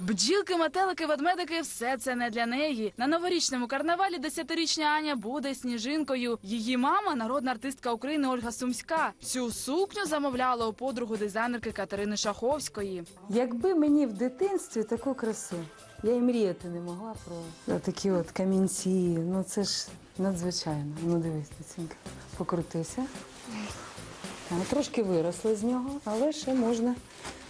Бджілки, метелики, ведмедики все це не для неї. На новорічному карнавалі десятирічна Аня буде сніжинкою. Її мама народна артистка України Ольга Сумська. Цю сукню замовляла у подругу дизайнерки Катерини Шаховської. Якби мені в дитинстві таку красу, я і мріяти не могла про такі от камінці. Ну це ж надзвичайно. Ну дивись, Тицінька, покрутися. Трошки виросли з нього, але ще можна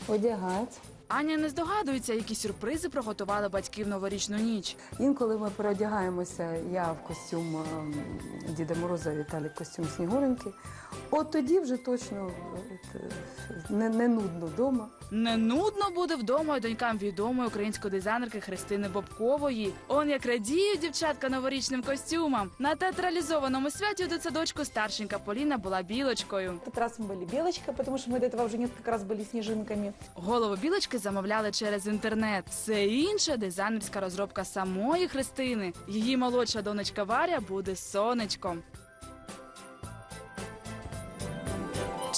одягати. Аня не здогадується, які сюрпризи приготували батьки в новорічну ніч. Інколи ми переодягаємося, я в костюм ем, Діда Мороза, Віталік костюм Снігуреньки. От тоді вже точно е, не, не нудно вдома. Не нудно буде вдома й донькам відомої української дизайнерки Христини Бобкової. Он як радіють дівчатка новорічним костюмам. На театралізованому святі у дитсадочку старшенька Поліна була білочкою. В этот раз мы были белочка, потому что мы до этого уже несколько раз были снежинками. Голову білочки замовляли через інтернет. Все інше дизайнерська розробка самої Христини. Її молодша донечка Варя буде сонечком.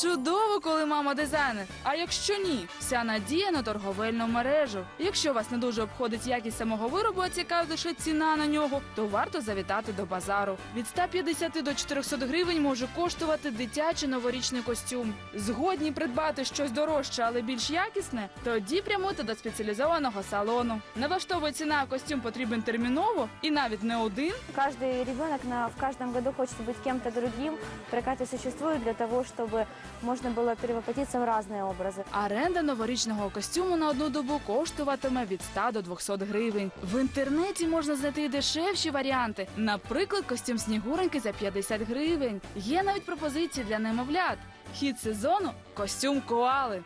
Чудово, коли мама дизайнер. А якщо ні, вся надія на торговельну мережу. Якщо вас не дуже обходить якість самого виробу, а цікавить лише ціна на нього, то варто завітати до базару. Від 150 до 400 гривень може коштувати дитячий новорічний костюм. Згодні придбати щось дорожче, але більш якісне, тоді прямуйте до спеціалізованого салону. Не влаштовує ціна, а костюм потрібен терміново і навіть не один. Каждый ребенок на, в каждом году хочет быть кем-то другим. Прокаты существуют для того, чтобы можно было перевоплотиться в разные образы. Аренда новорічного костюму на одну добу коштуватиме від 100 до 200 гривень. В інтернеті можна знайти й дешевші варіанти. Наприклад, костюм снігуреньки за 50 гривень. Є навіть пропозиції для немовлят. Хід сезону костюм коали.